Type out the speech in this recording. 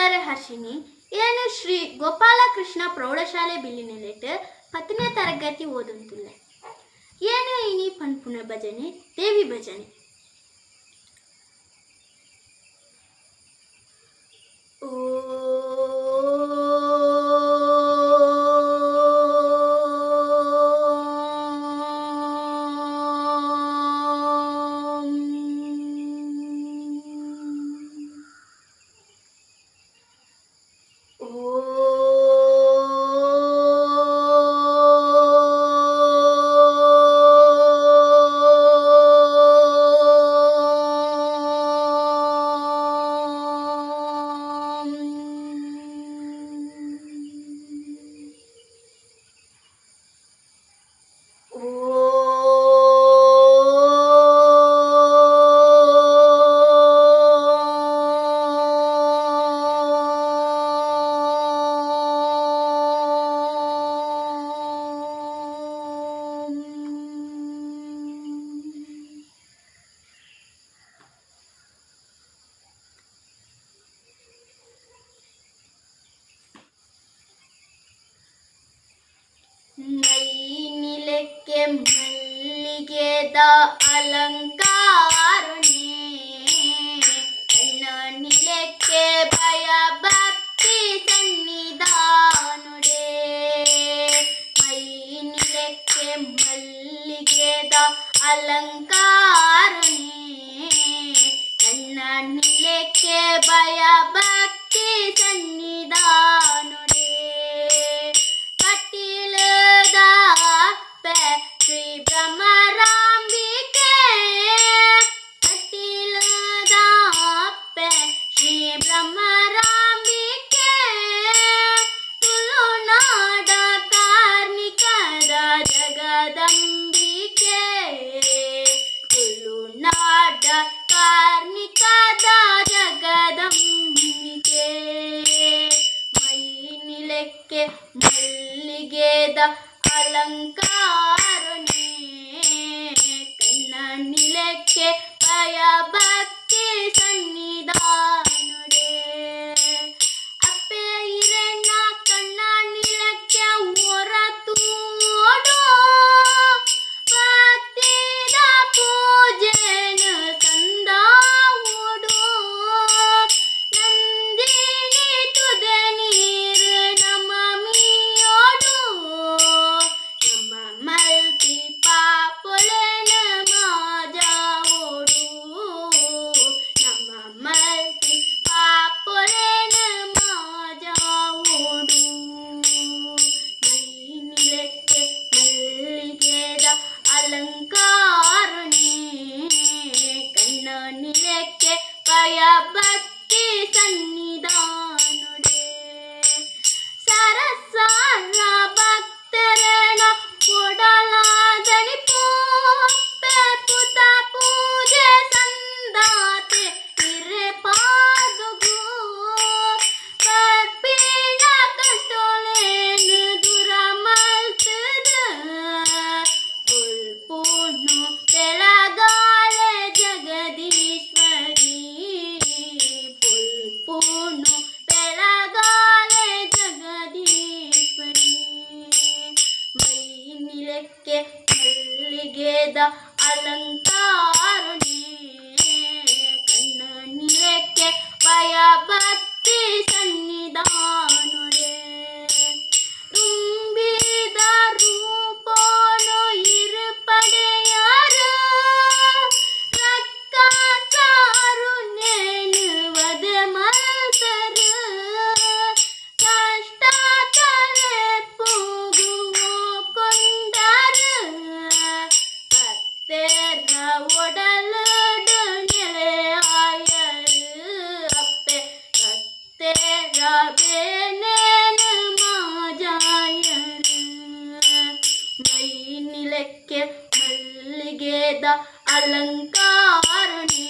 ಹೆಸರು ಹರ್ಷಿನಿ ಏನು ಶ್ರೀ ಗೋಪಾಲಕೃಷ್ಣ ಪ್ರೌಢಶಾಲೆ ಬಿಲ್ಲಿನಲ್ಲಿಟ್ಟು ಹತ್ತನೇ ತರಗತಿ ಓದುತ್ತಿಲ್ಲ ಏನು ಇನಿ ಪನ್ಪುನ ಭಜನೆ ದೇವಿ ಭಜನೆ ಮೈ നൈനിലയ്ക്ക് മല്ലികേത അലങ്കാരുണേ. കണ്ണനിലയ്ക്ക് ഭയഭക്തി സന്നിധാനുടേ. മൈനിലയ്ക്ക് മല്ലികേത അലങ്കാരുണേ. കണ്ണനിലയ്ക്ക് ഭയഭക്തി സന്നിധാന ನಿಲಕ್ಕೆ ಮಲ್ಲಿಗೆದ ಅಲಂಕಾರನೇ ಕಣ್ಣ ನಿಲಕ್ಕೆ ಭಯ ಭಕ್ತಿ ಸನ್ನಿಧಾನುಡೆ ती पापलेन माझ्या ओढू नम्मा मलती पापलेन माझ्या ओढू नैनिलेके மல்லிகேத அலங்காரணே கண்ணனிலக்கே பயபக்தி சன்னிதான் ಮಲ್ಲಿಗೆದ ಅಲಂಕಾರನೇ ಕಣ್ಣ ನಿಲಕ್ಕೆ ಭಯ ಭಕ್ತಿ ಸನ್ನಿಧಾನುಡೆ உடலோடு நிலையாயது அப்பே ரத்தேரபேனு மாஜாயனு மை நிலக்கே மல்லிகேத அலங்காரணே